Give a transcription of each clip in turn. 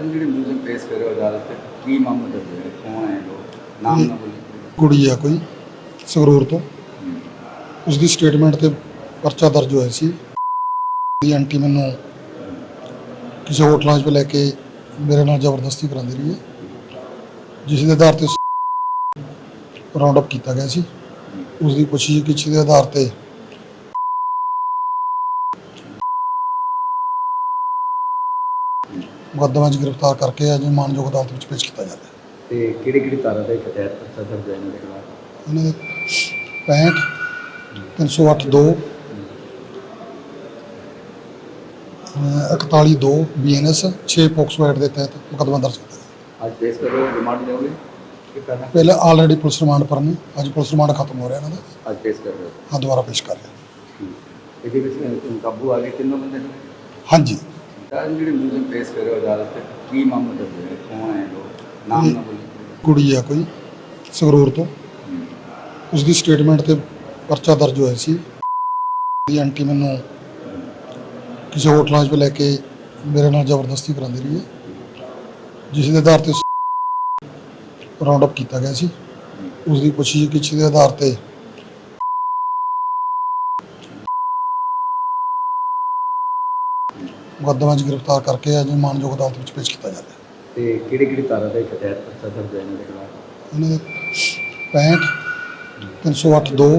ਅੱਜ ਜਿਹੜੇ ਮਿਊਜ਼ਿਕ ਪੇਸ਼ ਕਰ ਰਹੇ ਹੋ ਅਦਾਲਤ ਤੇ ਕੀ ਮਾਮਲਾ ਦਰਜ ਹੈ? ਕੌਣ ਹੈ ਲੋਕ? ਨਾਮ ਨਾ ਬੋਲੀ ਕੁੜੀ ਆ ਕੋਈ ਸੰਗਰੂਰ ਤੋਂ। ਉਸ ਦੀ ਸਟੇਟਮੈਂਟ ਤੇ ਪਰਚਾ ਦਰਜ ਹੋਇਆ ਸੀ। ਦੀ ਆਂਟੀ ਮੈਨੂੰ ਕਿਸੇ ਹੋਟਲਾਂ 'ਚ ਲੈ ਕੇ ਮੇਰੇ ਨਾਲ ਜ਼ਬਰਦਸਤੀ ਕਰਾਉਂਦੀ ਰਹੀ ਹੈ। ਜਿਸ ਦੇ ਆਧਾਰ ਤੇ ਰਾਉਂਡ ਅਪ ਕੀਤਾ ਗਿਆ ਸੀ। ਉਸ ਦੀ ਪੁੱਛਗਿੱਛ ਕੀਤੀ ਦੇ ਆਧਾਰ ਤੇ ਮੁਕੱਦਮਾ 'ਚ ਗ੍ਰਿਫਤਾਰ ਕਰਕੇ ਅੱਜ ਮਾਨਯੋਗ ਅਦਾਲਤ ਵਿੱਚ ਪੇਸ਼ ਕੀਤਾ ਜਾ ਰਿਹਾ। ਤੇ ਕਿਹੜੀ ਕਿਹੜੀ ਧਾਰਾ ਦੇ ਤਹਿਤ ਪਰਚਾ ਦਰਜ ਹੈ ਇਹਨਾਂ ਦੇ ਖਿਲਾਫ? ਇਹਨਾਂ ਦੇ 65 308 2 41 2 ਬੀਐਨਐਸ 6 ਪੋਕਸੋ ਐਕਟ ਦੇ ਤਹਿਤ ਮੁਕੱਦਮਾ ਦਰਜ ਕੀਤਾ ਹੈ ਅੱਜ ਪੇਸ਼ ਕਰ ਰਿਮਾਂਡ ਲਿਓਗੇ ਪਹਿਲੇ? ਆਲਰੇਡੀ ਪੁਲਿਸ ਰਿਮਾਂਡ ਪਰ ਨੇ ਅੱਜ ਪੁਲਿਸ ਰਿਮਾਂਡ ਖਤਮ ਹੋ ਰਿਹਾ ਇਹਨਾਂ ਦਾ। ਅੱਜ ਪੇਸ਼ ਕਰ ਰਹੇ ਹੋ ਦੁਬਾਰਾ ਪੇਸ਼ ਕਰ ਰਿਹਾ। ਇਹਦੇ ਵਿੱਚ ਕਾਬੂ ਆ ਗਏ ਤਿੰਨੋਂ ਬੰਦੇ? ਹਾਂਜੀ। ਅੱਜ ਜਿਹੜੇ ਮਿਊਜ਼ਿਕ ਪੇਸ਼ ਕਰ ਰਹੇ ਹੋ ਅਦਾਲਤ ਤੇ ਕੀ ਮਾਮਲਾ ਦਰਜ ਹੈ? ਕੌਣ ਹੈ? ਲੋਕ ਨਾਮ ਨਾ ਬੋਲੀ ਕੁੜੀ ਆ ਕੋਈ ਸੰਗਰੂਰ ਤੋਂ। ਉਸ ਦੀ ਸਟੇਟਮੈਂਟ ਤੇ ਪਰਚਾ ਦਰਜ ਹੋਇਆ ਸੀ। ਦੀ ਆਂਟੀ ਮੈਨੂੰ ਕਿਸੇ ਹੋਟਲਾਂ 'ਚ ਲੈ ਕੇ ਮੇਰੇ ਨਾਲ ਜ਼ਬਰਦਸਤੀ ਕਰਾਉਂਦੀ ਰਹੀ ਹੈ। ਜਿਸ ਦੇ ਆਧਾਰ ਤੇ ਰਾਉਂਡ ਅਪ ਕੀਤਾ ਗਿਆ ਸੀ। ਉਸ ਦੀ ਪੁੱਛਗਿੱਛ ਕੀਤੀ ਦੇ ਆਧਾਰ ਤੇ ਮੁਕੱਦਮਾ 'ਚ ਗ੍ਰਿਫਤਾਰ ਕਰਕੇ ਅੱਜ ਮਾਨਯੋਗ ਅਦਾਲਤ ਵਿੱਚ ਪੇਸ਼ ਕੀਤਾ ਜਾ ਰਿਹਾ। ਤੇ ਕਿਹੜੀ ਕਿਹੜੀ ਧਾਰਾ ਦੇ ਤਹਿਤ ਪਰਚਾ ਦਰਜ ਹੈ ਇਹਨਾਂ ਦੇ ਖਿਲਾਫ ਇਹਨਾਂ ਦੇ 65 308 2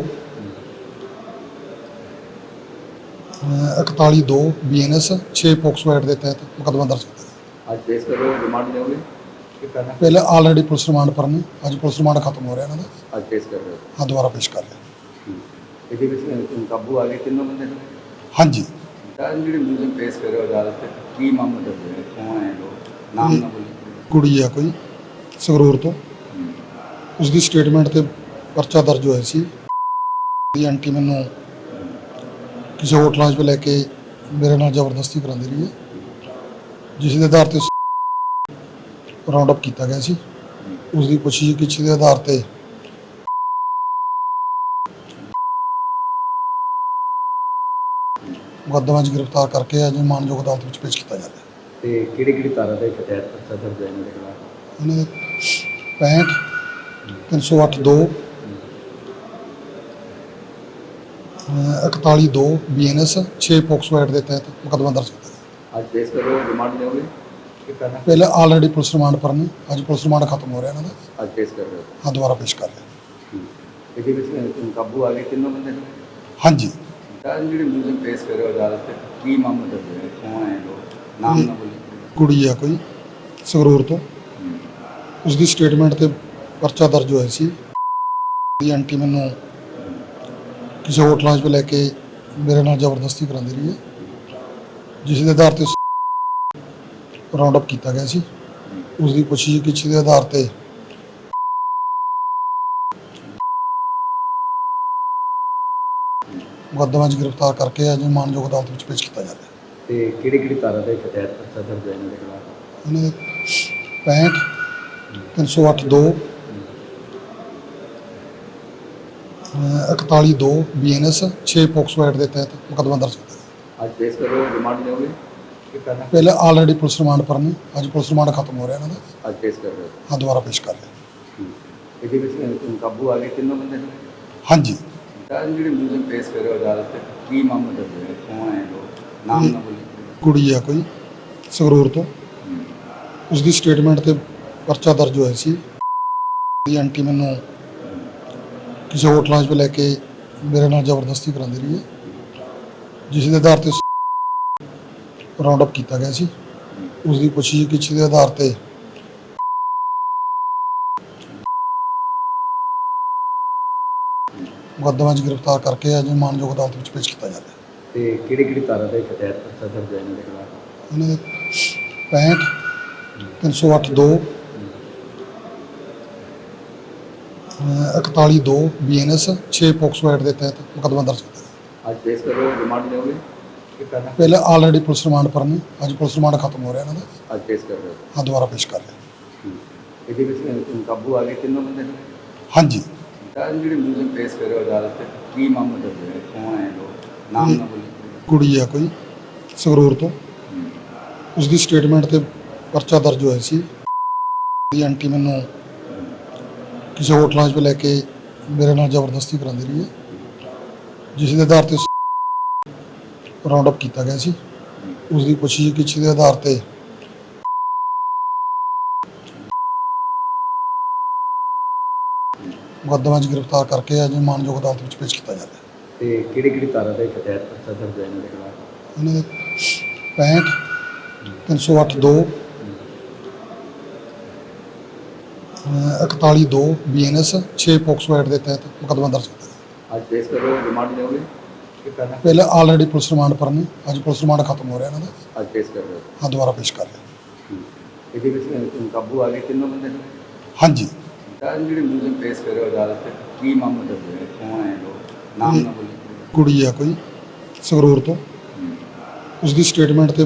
41 2 ਬੀਐਨਐਸ 6 ਪੋਕਸੋ ਐਕਟ ਦੇ ਤਹਿਤ ਮੁਕੱਦਮਾ ਦਰਜ ਕੀਤਾ ਹੈ ਅੱਜ ਪੇਸ਼ ਕਰ ਰਹੇ ਹੋ ਰਿਮਾਂਡ ਲਿਓਗੇ ਕਿ ਕਰਨਾ ਪਹਿਲੇ ਆਲਰੇਡੀ ਪੁਲਿਸ ਰਿਮਾਂਡ ਪਰ ਨੇ ਅੱਜ ਪੁਲਿਸ ਰਿਮਾਂਡ ਖਤਮ ਹੋ ਰਿਹਾ ਇਹਨਾਂ ਦਾ। ਅੱਜ ਪੇਸ਼ ਕਰ ਰਹੇ ਹੋ? ਹਾਂ ਦੁਬਾਰਾ ਪੇਸ਼ ਕਰ ਰਿਹਾ। ਇਹਦੇ ਵਿੱਚ ਕਾਬੂ ਆ ਗਏ ਤਿੰਨੋਂ ਬੰਦੇ? ਨੇ ਹਾਂਜੀ। ਅੱਜ ਜਿਹੜੇ ਮਿਊਜ਼ਿਕ ਪੇਸ਼ ਕਰ ਰਹੇ ਹੋ ਅਦਾਲਤ ਤੇ ਕੀ ਮਾਮਲਾ ਦਰਜ ਹੈ ਕੌਣ ਹੈ ਲੋਕ? ਨਾਮ ਨਾ ਬੋਲੀ। ਕੁੜੀ ਆ ਕੋਈ ਸੰਗਰੂਰ ਤੋਂ। ਉਸ ਦੀ ਸਟੇਟਮੈਂਟ ਤੇ ਪਰਚਾ ਦਰਜ ਹੋਇਆ ਸੀ। ਦੀ ਆਂਟੀ ਮੈਨੂੰ ਕਿਸੇ ਹੋਟਲਾਂ 'ਚ ਲੈ ਕੇ ਮੇਰੇ ਨਾਲ ਜ਼ਬਰਦਸਤੀ ਕਰਾਉਂਦੀ ਰਹੀ ਹੈ। ਜਿਸ ਦੇ ਆਧਾਰ ਤੇ ਰਾਉਂਡ ਅਪ ਕੀਤਾ ਗਿਆ ਸੀ। ਉਸ ਦੀ ਪੁੱਛਗਿੱਛ ਕੀਤੀ ਦੇ ਆਧਾਰ ਤੇ ਮੁਕੱਦਮਾ 'ਚ ਗ੍ਰਿਫਤਾਰ ਕਰਕੇ ਅੱਜ ਮਾਨਯੋਗ ਅਦਾਲਤ ਵਿੱਚ ਪੇਸ਼ ਕੀਤਾ ਜਾ ਰਿਹਾ। ਹੈ ਤੇ ਕਿਹੜੀ ਕਿਹੜੀ ਧਾਰਾ ਦੇ ਤਹਿਤ ਪਰਚਾ ਦਰਜ ਹੈ ਇਹਨਾਂ ਦੇ ਖਿਲਾਫ? ਇਹਨਾਂ ਦੇ 65 308 2 41 2 ਬੀਐਨਐਸ 6 ਪੋਕਸੋ ਐਕਟ ਦੇ ਤਹਿਤ ਮੁਕੱਦਮਾ ਦਰਜ ਕੀਤਾ ਹੈ ਅੱਜ ਪੇਸ਼ ਕਰ ਹੋ ਰਿਮਾਂਡ ਲਿਓਗੇ ਪਹਿਲੇ? ਆਲਰੇਡੀ ਪੁਲਿਸ ਰਿਮਾਂਡ ਪਰ ਨੇ ਅੱਜ ਪੁਲਿਸ ਰਿਮਾਂਡ ਖਤਮ ਹੋ ਰਿਹਾ ਇਹਨਾਂ ਦਾ। ਅੱਜ ਪੇਸ਼ ਕਰ ਰਹੇ ਹੋ ਹਾਂ ਦੁਬਾਰਾ ਪੇਸ਼ ਕਰ ਰਿਹਾ। ਠੀਕ। ਇਹਦੇ ਵਿੱਚ ਕਾਬੂ ਆ ਗਏ ਤਿੰਨੋਂ ਬੰਦੇ? ਹਾਂਜੀ। ਅੱਜ ਜਿਹੜੇ ਮਿਊਜ਼ਿਕ ਪੇਸ਼ ਕਰ ਰਹੇ ਹੋ ਅਦਾਲਤ ਤੇ ਕੀ ਮਾਮਲਾ ਦਰਜ ਹੈ ਕੌਣ ਹੈ ਲੋਕ? ਨਾਮ ਨਾ ਬੋਲੀ। ਕੁੜੀ ਆ ਕੋਈ ਸੰਗਰੂਰ ਤੋਂ। ਉਸ ਦੀ ਸਟੇਟਮੈਂਟ ਤੇ ਪਰਚਾ ਦਰਜ ਹੋਇਆ ਸੀ। ਦੀ ਆਂਟੀ ਮੈਨੂੰ ਕਿਸੇ ਹੋਟਲਾਂ 'ਚ ਲੈ ਕੇ ਮੇਰੇ ਨਾਲ ਜ਼ਬਰਦਸਤੀ ਕਰਾਉਂਦੀ ਰਹੀ ਹੈ। ਜਿਸ ਦੇ ਆਧਾਰ ਤੇ ਰਾਉਂਡ ਅਪ ਕੀਤਾ ਗਿਆ ਸੀ। ਉਸ ਦੀ ਪੁੱਛਗਿੱਛ ਕੀਤੀ ਦੇ ਆਧਾਰ ਤੇ ਮੁਕੱਦਮਾ 'ਚ ਗ੍ਰਿਫਤਾਰ ਕਰਕੇ ਅੱਜ ਮਾਨਯੋਗ ਅਦਾਲਤ ਵਿੱਚ ਪੇਸ਼ ਕੀਤਾ ਜਾ ਰਿਹਾ। ਹੈ ਤੇ ਕਿਹੜੀ ਕਿਹੜੀ ਧਾਰਾ ਦੇ ਤਹਿਤ ਪਰਚਾ ਦਰਜ ਹੈ ਇਹਨਾਂ ਦੇ ਖਿਲਾਫ ਇਹਨਾਂ ਦੇ 65 308 2 41 2 ਬੀਐਨਐਸ 6 ਪੋਕਸੋ ਐਕਟ ਦੇ ਤਹਿਤ ਮੁਕੱਦਮਾ ਦਰਜ ਕੀਤਾ ਹੈ ਅੱਜ ਪੇਸ਼ ਕਰ ਹੋ ਰਿਮਾਂਡ ਲਿਓਗੇ ਕਿ ਕਰਨਾ ਪਹਿਲੇ ਆਲਰੇਡੀ ਪੁਲਿਸ ਰਿਮਾਂਡ ਪਰ ਨੇ ਅੱਜ ਪੁਲਿਸ ਰਿਮਾਂਡ ਖਤਮ ਹੋ ਰਿਹਾ ਇਹਨਾਂ ਦਾ। ਅੱਜ ਪੇਸ਼ ਕਰ ਰਹੇ ਹੋ ਹਾਂ ਦੁਬਾਰਾ ਪੇਸ਼ ਕਰ ਰਿਹਾ। ਠੀਕ। ਇਹਦੇ ਵਿੱਚ ਅਹ, ਕਾਬੂ ਆ ਗਏ ਤਿੰਨੋਂ ਬੰਦੇ? ਨੇ ਹਾਂਜੀ। ਅੱਜ ਜਿਹੜੇ ਮਿਊਜ਼ਿਕ ਪੇਸ਼ ਕਰ ਰਹੇ ਹੋ ਅਦਾਲਤ ਤੇ ਕੀ ਮਾਮਲਾ ਦਰਜ ਹੈ ਕੌਣ ਹੈ ਲੋਕ ਨਾਮ ਨਾ ਬੋਲੀ। ਕੁੜੀ ਆ ਕੋਈ ਸੰਗਰੂਰ ਤੋਂ। ਉਸ ਦੀ ਸਟੇਟਮੈਂਟ ਤੇ ਪਰਚਾ ਦਰਜ ਹੋਇਆ ਸੀ। ਦੀ ਆਂਟੀ ਮੈਨੂੰ ਕਿਸੇ ਹੋਟਲਾਂ 'ਚ ਲੈ ਕੇ ਮੇਰੇ ਨਾਲ ਜ਼ਬਰਦਸਤੀ ਕਰਾਉਂਦੀ ਰਹੀ ਹੈ। ਜਿਸ ਦੇ ਆਧਾਰ ਤੇ ਰਾਉਂਡ ਅਪ ਕੀਤਾ ਗਿਆ ਸੀ। ਉਸ ਦੀ ਪੁੱਛਗਿੱਛ ਕੀਤੀ ਦੇ ਆਧਾਰ ਤੇ ਮੁਕੱਦਮਾ 'ਚ ਗ੍ਰਿਫਤਾਰ ਕਰਕੇ ਅੱਜ ਮਾਨਯੋਗ ਅਦਾਲਤ ਵਿੱਚ ਪੇਸ਼ ਕੀਤਾ ਜਾ ਰਿਹਾ। ਤੇ ਕਿਹੜੀ ਕਿਹੜੀ ਧਾਰਾ ਦੇ ਤਹਿਤ ਪਰਚਾ ਦਰਜ ਹੈ ਇਹਨਾਂ ਦੇ ਖਿਲਾਫ? ਇਹਨਾਂ ਦੇ 65 308 2 41 2 ਬੀਐਨਐਸ 6 ਪੋਕਸੋ ਐਕਟ ਦੇ ਤਹਿਤ ਮੁਕੱਦਮਾ ਦਰਜ ਕੀਤਾ ਅੱਜ ਪੇਸ਼ ਕਰ ਰਿਮਾਂਡ ਲਿਓਗੇ ਪਹਿਲੇ? ਆਲਰੇਡੀ ਪੁਲਿਸ ਰਿਮਾਂਡ ਪਰ ਨੇ ਅੱਜ ਪੁਲਿਸ ਰਿਮਾਂਡ ਖਤਮ ਹੋ ਰਿਹਾ ਇਹਨਾਂ ਦਾ। ਅੱਜ ਪੇਸ਼ ਕਰ ਰਹੇ ਹੋ? ਦੁਬਾਰਾ ਪੇਸ਼ ਕਰ ਰਿਹਾ। ਇਹਦੇ ਵਿੱਚ ਕਾਬੂ ਆ ਗਏ ਤਿੰਨੋਂ ਬੰਦੇ? ਹਾਂਜੀ। ਅੱਜ ਜਿਹੜੇ ਮਿਊਜ਼ਿਕ ਪੇਸ਼ ਕਰ ਰਹੇ ਹੋ ਅਦਾਲਤ ਤੇ ਕੀ ਮਾਮਲਾ ਦਰਜ ਹੈ? ਕੌਣ ਹੈ? ਲੋਕ ਨਾਮ ਨਾ ਬੋਲੀ। ਕੁੜੀ ਆ ਕੋਈ ਸੰਗਰੂਰ ਤੋਂ। ਉਸ ਦੀ ਸਟੇਟਮੈਂਟ ਤੇ ਪਰਚਾ ਦਰਜ ਹੋਇਆ ਸੀ। ਦੀ ਆਂਟੀ ਮੈਨੂੰ ਕਿਸੇ ਹੋਟਲਾਂ 'ਚ ਲੈ ਕੇ ਮੇਰੇ ਨਾਲ ਜ਼ਬਰਦਸਤੀ ਕਰਾਉਂਦੀ ਰਹੀ ਹੈ। ਜਿਸ ਦੇ ਆਧਾਰ ਤੇ ਰਾਉਂਡ ਅਪ ਕੀਤਾ ਗਿਆ ਸੀ। ਉਸ ਦੀ ਪੁੱਛਗਿੱਛ ਕੀਤੀ ਦੇ ਆਧਾਰ ਤੇ ਮੁਕੱਦਮਾ 'ਚ ਗ੍ਰਿਫਤਾਰ ਕਰਕੇ ਅੱਜ ਮਾਨਯੋਗ ਅਦਾਲਤ ਵਿੱਚ ਪੇਸ਼ ਕੀਤਾ ਜਾ ਰਿਹਾ। ਤੇ ਕਿਹੜੀ ਕਿਹੜੀ ਤਾਰਾਂ ਦੇ ਕਤੈਤ ਪਰਚਾ ਦਰਜ ਹੈ ਇਹਨਾਂ ਦੇ ਖਿਲਾਫ? ਇਹਨਾਂ ਦੇ 65 308 2 41 2 ਬੀਐਨਐਸ 6 ਪੋਕਸੋ ਐਕਟ ਦੇ ਤਹਿਤ ਮੁਕੱਦਮਾ ਦਰਜ ਕੀਤਾ ਗਿਆ। ਅੱਜ ਪੇਸ਼ ਕਰੋ ਰਿਮਾਂਡ ਲਿਓਗੇ ਕਿ ਪਹਿਲਾਂ? ਪਹਿਲੇ ਆਲਰੇਡੀ ਪੁਲਿਸ ਰਿਮਾਂਡ ਪਰ ਨੇ ਅੱਜ ਪੁਲਿਸ ਰਿਮਾਂਡ ਖਤਮ ਹੋ ਰਿਹਾ ਇਹਨਾਂ ਦਾ। ਅੱਜ ਪੇਸ਼ ਕਰ ਰਹੇ ਹੋ ਦੁਬਾਰਾ ਪੇਸ਼ ਕਰ ਰਿਹਾ। ਇਹਦੇ ਵਿੱਚ ਅਹ, ਕਾਬੂ ਆ ਗਏ ਤਿੰਨੋਂ ਬੰਦੇ? ਨੇ ਹਾਂਜੀ। ਤਾਂ ਜਿਹੜੇ ਮੁਲਜ਼ਮ ਪੇਸ਼ ਕਰੇ ਅਦਾਲਤ 'ਚ, ਕੀ ਮਾਮਲਾ ਦਰਜ ਹੈ? ਕੌਣ ਹੈ ਲੋਕ? ਨਾਮ ਨਾ ਬੋਲੀ। ਕੁੜੀ ਆ ਕੋਈ ਸੰਗਰੂਰ ਤੋਂ। ਉਸ ਦੀ ਸਟੇਟਮੈਂਟ ਤੇ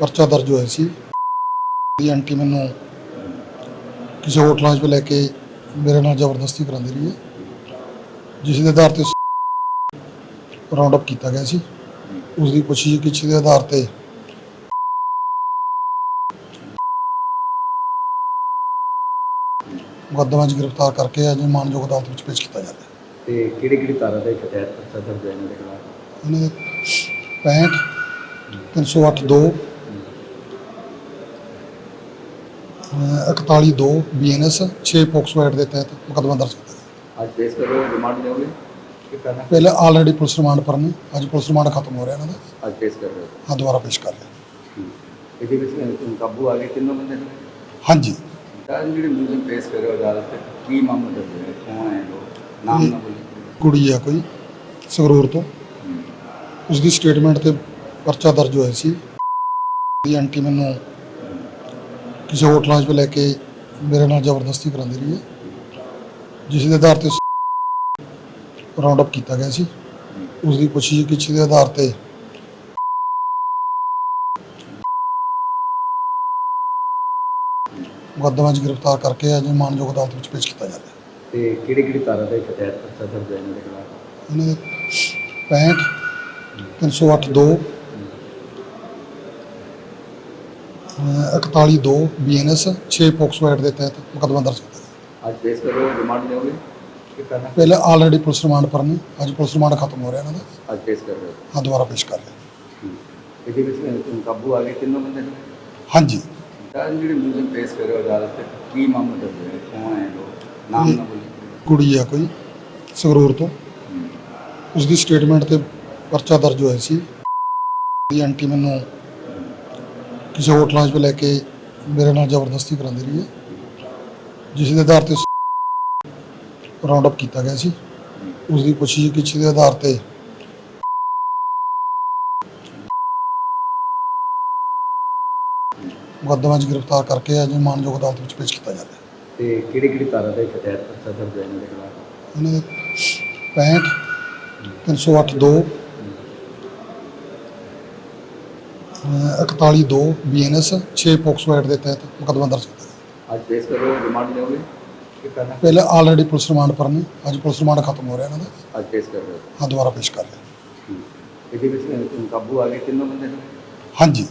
ਪਰਚਾ ਦਰਜ ਹੋਇਆ ਸੀ। ਦੀ ਆਂਟੀ ਮੈਨੂੰ ਕਿਸੇ ਹੋਟਲਾਂ 'ਚ ਲੈ ਕੇ ਮੇਰੇ ਨਾਲ ਜ਼ਬਰਦਸਤੀ ਕਰਾਉਂਦੀ ਰਹੀ ਹੈ। ਜਿਸ ਦੇ ਆਧਾਰ ਤੇ ਰਾਉਂਡ ਅਪ ਕੀਤਾ ਗਿਆ ਸੀ। ਉਸ ਦੀ ਪੁੱਛਗਿੱਛ ਕੀਤੀ ਦੇ ਆਧਾਰ ਤੇ ਮੁਕੱਦਮਾ 'ਚ ਗ੍ਰਿਫਤਾਰ ਕਰਕੇ ਅੱਜ ਮਾਨਯੋਗ ਅਦਾਲਤ ਵਿੱਚ ਪੇਸ਼ ਕੀਤਾ ਜਾ ਰਿਹਾ। ਹੈ ਤੇ ਕਿਹੜੀ ਕਿਹੜੀ ਤਾਰਾਂ ਦੇ ਕਤੈਤ ਪਰਚਾ ਦਰਜ ਹੈ ਇਹਨਾਂ ਦੇ ਖਿਲਾਫ? ਇਹਨਾਂ ਦੇ 65 308 2 41 2 ਬੀਐਨਐਸ 6 ਪੋਕਸੋ ਐਕਟ ਦੇ ਤਹਿਤ ਮੁਕੱਦਮਾ ਦਰਜ ਕੀਤਾ ਅੱਜ ਪੇਸ਼ ਕਰੋ ਰਿਮਾਂਡ ਲਿਓਗੇ ਕਿ ਪਹਿਲਾਂ? ਪਹਿਲੇ ਆਲਰੇਡੀ ਪੁਲਿਸ ਰਿਮਾਂਡ ਪਰ ਨੇ ਅੱਜ ਪੁਲਿਸ ਰਿਮਾਂਡ ਖਤਮ ਹੋ ਰਿਹਾ ਇਹਨਾਂ ਦਾ। ਅੱਜ ਪੇਸ਼ ਕਰ ਰਹੇ ਹੋ ਹਾਂ ਦੁਬਾਰਾ ਪੇਸ਼ ਕਰ ਰਿਹਾ। ਠੀਕ। ਇਹਦੇ ਵਿੱਚ ਕਾਬੂ ਆ ਗਏ ਤਿੰਨੋਂ ਬੰਦੇ? ਹਾਂਜੀ। ਤਾਂ ਜਿਹੜੇ ਮੁਲਜ਼ਮ ਪੇਸ਼ ਕਰੇ ਅਦਾਲਤ 'ਚ, ਕੀ ਮਾਮਲਾ ਦਰਜ ਹੈ? ਕੌਣ ਹੈ ਲੋਕ? ਨਾਮ ਨਾ ਬੋਲੀ। ਕੁੜੀ ਆ ਕੋਈ ਸੰਗਰੂਰ ਤੋਂ। ਉਸ ਦੀ ਸਟੇਟਮੈਂਟ ਤੇ ਪਰਚਾ ਦਰਜ ਹੋਇਆ ਸੀ। ਦੀ ਆਂਟੀ ਮੈਨੂੰ ਕਿਸੇ ਹੋਟਲਾਂ 'ਚ ਲੈ ਕੇ ਮੇਰੇ ਨਾਲ ਜ਼ਬਰਦਸਤੀ ਕਰਾਉਂਦੀ ਰਹੀ ਹੈ। ਜਿਸ ਦੇ ਆਧਾਰ ਤੇ ਰਾਉਂਡ ਅਪ ਕੀਤਾ ਗਿਆ ਸੀ। ਉਸ ਦੀ ਪੁੱਛਗਿੱਛ ਕੀਤੀ ਦੇ ਆਧਾਰ ਤੇ ਮੁਕੱਦਮਾ 'ਚ ਗ੍ਰਿਫਤਾਰ ਕਰਕੇ ਅੱਜ ਮਾਨਯੋਗ ਅਦਾਲਤ ਵਿੱਚ ਪੇਸ਼ ਕੀਤਾ ਜਾ ਰਿਹਾ। ਤੇ ਕਿਹੜੀ ਕਿਹੜੀ ਤਾਰਾਂ ਦੇ ਕਤੈਤ ਪਰਚਾ ਦਰਜ ਹੈ ਇਹਨਾਂ ਦੇ ਖਿਲਾਫ? ਇਹਨਾਂ ਦੇ 65 308 2 41 2 ਬੀਐਨਐਸ 6 ਪੋਕਸੋ ਐਕਟ ਦੇ ਤਹਿਤ ਮੁਕੱਦਮਾ ਦਰਜ ਕੀਤਾ ਗਿਆ ਅੱਜ ਪੇਸ਼ ਕਰੋ ਰਿਮਾਂਡ ਲਿਓਗੇ ਕਿ ਪਹਿਲਾਂ? ਪਹਿਲੇ ਆਲਰੇਡੀ ਪੁਲਿਸ ਰਿਮਾਂਡ ਪਰ ਨੇ ਅੱਜ ਪੁਲਿਸ ਰਿਮਾਂਡ ਖਤਮ ਹੋ ਰਿਹਾ ਇਹਨਾਂ ਦਾ। ਅੱਜ ਪੇਸ਼ ਕਰ ਰਹੇ ਹੋ ਦੁਬਾਰਾ ਪੇਸ਼ ਕਰ ਰਿਹਾ। ਇਹਦੇ ਵਿੱਚ ਕਾਬੂ ਆ ਗਏ ਤਿੰਨੋਂ ਬੰਦੇ ਹਾਂਜੀ। ਤਾਂ ਜਿਹੜੇ ਮੁਲਜ਼ਮ ਪੇਸ਼ ਕਰੇ ਅਦਾਲਤ 'ਚ, ਕੀ ਮਾਮਲਾ ਦਰਜ ਹੈ? ਕੌਣ ਹੈ? ਲੋਕ ਨਾਮ ਨਾ ਬੋਲੀ। ਕੁੜੀ ਆ ਕੋਈ ਸੰਗਰੂਰ ਤੋਂ। ਉਸ ਦੀ ਸਟੇਟਮੈਂਟ ਤੇ ਪਰਚਾ ਦਰਜ ਹੋਇਆ ਸੀ। ਦੀ ਆਂਟੀ ਮੈਨੂੰ ਕਿਸੇ ਹੋਟਲਾਂ 'ਚ ਲੈ ਕੇ ਮੇਰੇ ਨਾਲ ਜ਼ਬਰਦਸਤੀ ਕਰਾਉਂਦੀ ਰਹੀ ਹੈ। ਜਿਸ ਦੇ ਆਧਾਰ ਤੇ ਰਾਉਂਡ ਅਪ ਕੀਤਾ ਗਿਆ ਸੀ। ਉਸ ਦੀ ਪੁੱਛਗਿੱਛ ਕੀਤੀ ਦੇ ਆਧਾਰ ਤੇ ਮੁਕੱਦਮਾ 'ਚ ਗ੍ਰਿਫਤਾਰ ਕਰਕੇ ਅੱਜ ਮਾਨਯੋਗ ਅਦਾਲਤ ਵਿੱਚ ਪੇਸ਼ ਕੀਤਾ ਜਾ ਰਿਹਾ। ਹੈ ਤੇ ਕਿਹੜੀ ਕਿਹੜੀ ਤਾਰਾਂ ਦੇ ਕਤੈਤ ਪਰਚਾ ਦਰਜ ਹੈ ਇਹਨਾਂ ਦੇ ਖਿਲਾਫ? ਇਹਨਾਂ ਦੇ 65 308 2 41 2 ਬੀਐਨਐਸ 6 ਪੋਕਸੋ ਐਕਟ ਦੇ ਤਹਿਤ ਮੁਕੱਦਮਾ ਦਰਜ ਕੀਤਾ ਗਿਆ। ਅੱਜ ਪੇਸ਼ ਕਰੋ ਰਿਮਾਂਡ ਲਿਓਗੇ? ਕਿ ਪਹਿਲਾਂ? ਪਹਿਲੇ ਆਲਰੇਡੀ ਪੁਲਿਸ ਰਿਮਾਂਡ ਪਰ ਨੇ ਅੱਜ ਪੁਲਿਸ ਰਿਮਾਂਡ ਖਤਮ ਹੋ ਰਿਹਾ ਇਹਨਾਂ ਦਾ। ਅੱਜ ਪੇਸ਼ ਕਰ ਰਹੇ ਹੋ। ਹਾਂ ਦੁਬਾਰਾ ਪੇਸ਼ ਕਰ ਰਿਹਾ। ਇਹਦੇ ਵਿੱਚ ਕਾਬੂ ਆ ਗਏ ਤਿੰਨੋਂ ਬੰਦੇ ਨੇ? ਹਾਂਜੀ।